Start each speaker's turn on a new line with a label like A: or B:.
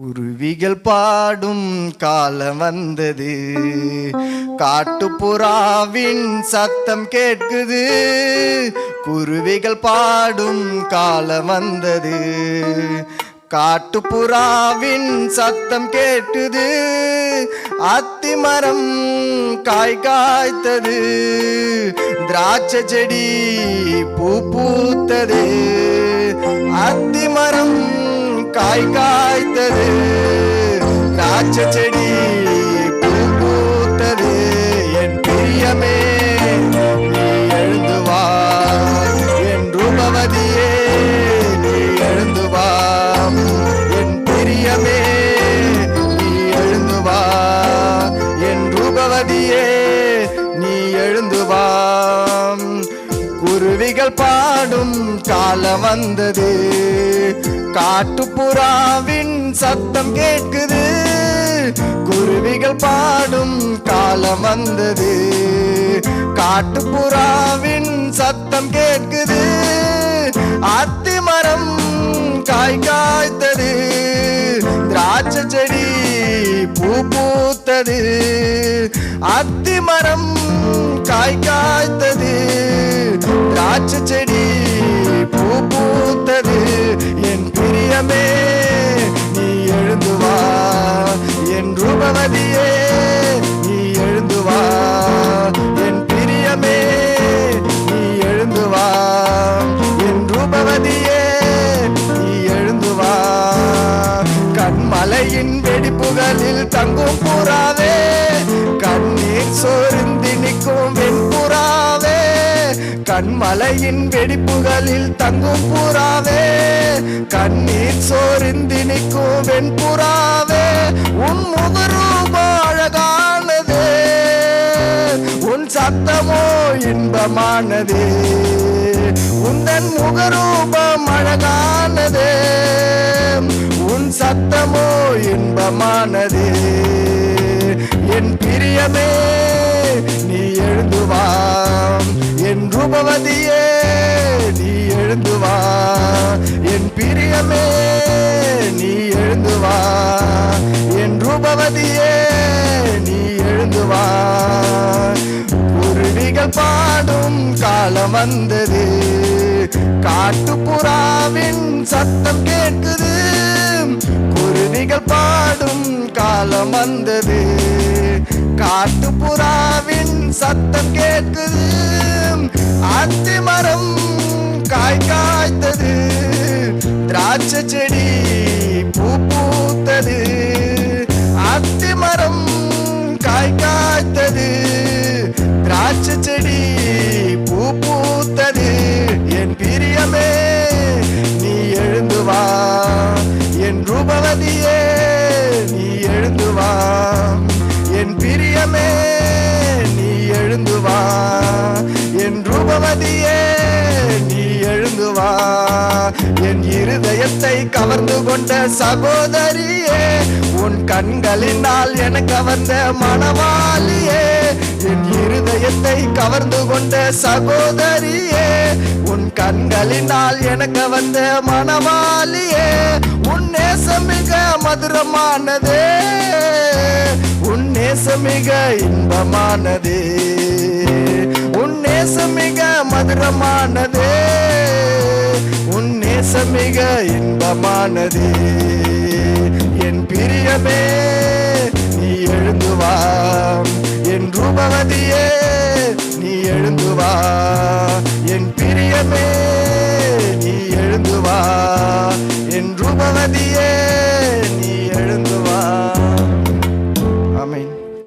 A: உருவிகள் பாடும் காலம் வந்தது. காட்டுப்புறாவின் சத்தம் கேட்குது. குருவிகள் பாடும் காலம் வந்தது. காட்டுப்புறாவின் சத்தம் கேட்டுது. அத்திமரம் காய் காய்த்தது. திராட்சை செடி பூ பூத்தது. அத்தி காய் காய்த்தது. திராட்சை செடி பூ பூத்தது. என் பிரியமே நீ எழுந்து என் ரூபவதியே நீ எழுந்து என் பிரியமே நீ எழுந்து என் ரூபவதியே நீ எழுந்து குருவிகள் பாடும் காலம் வந்தது. காட்டுப்புறாவின் சத்தம் கேட்குது. குருவிகள் பாடும் காலம் வந்தது. காட்டுப்புறாவின் சத்தம் கேட்குது. அத்திமரம் காய் காய்த்தது. திராட்சை செடி பூ பூத்தது. அத்திமரம் காய் காய்த்தது. திராட்சை செடி பூ பூ என் நீ எழுந்து வா. என் ரூபவதியே நீ எழுந்து வா. என் பிரியமே நீ எழுந்து வா. என் ரூபவதியே நீ எழுந்து வா. கண்மலையின் வெடிப்புகளில் தங்கும் புறாவே கண்ணீர் சோர்ந்து நிற்கும் வெண்புறாவே கண்மலையின் வெடிப்புகளில் தங்கும் புறாவே. கண்ணீர் சோர்ந்து நிற்கும் வெண்புறாவே. உன் முகரூபம் அழகானது. உன் சத்தமோ இன்பமானது. உந்தன் முகரூபம் அழகானது. உன் சத்தமோ இன்பமானது. என் பிரியமே ரூபவதியே நீ எழுந்து வா. என் பிரியமே நீ எழுந்து வா. என் ரூபவதியே நீ எழுந்து வா. குருவிகள் பாடும் காலம் வந்தது. காட்டுப்புறாவின் சத்தம் கேட்குது. குருவிகள் பாடும் காலம் வந்தது. காட்டுப்புறாவின் சத்தம் கேட்குது. அத்திமரம் காய் காய்த்தது. திராட்சை செடி பூ பூத்தது. அத்திமரம் காய் காய்த்தது. திராட்சை செடி பூ பூத்தது. என் பிரியமே நீ எழுந்து வா. என் ரூபவதியே நீ எழுந்து வா. என் பிரியமே நீ எழுந்து வா. என் நீ எழுந்துவா என் இருதயத்தை கவர்ந்து கொண்ட சகோதரியே உன் கண்களினால் என கவர்ந்த மணவாளியே என் இருதயத்தை கவர்ந்து கொண்ட சகோதரியே உன் கண்களினால் எனக்கு வந்த மணவாளியே உன் நேசம் மிக மதுரமானதே உன் நேசம் மிக இன்பமானதே. நேசம் மிக மதுரமானதே. உன் நேசம் மிக இன்பமானதே. என் பிரியமே நீ எழுந்து என் ரூபவதியே நீ எழுந்துவா என் பிரியமே நீ எழுந்துவா என் ரூபவதியே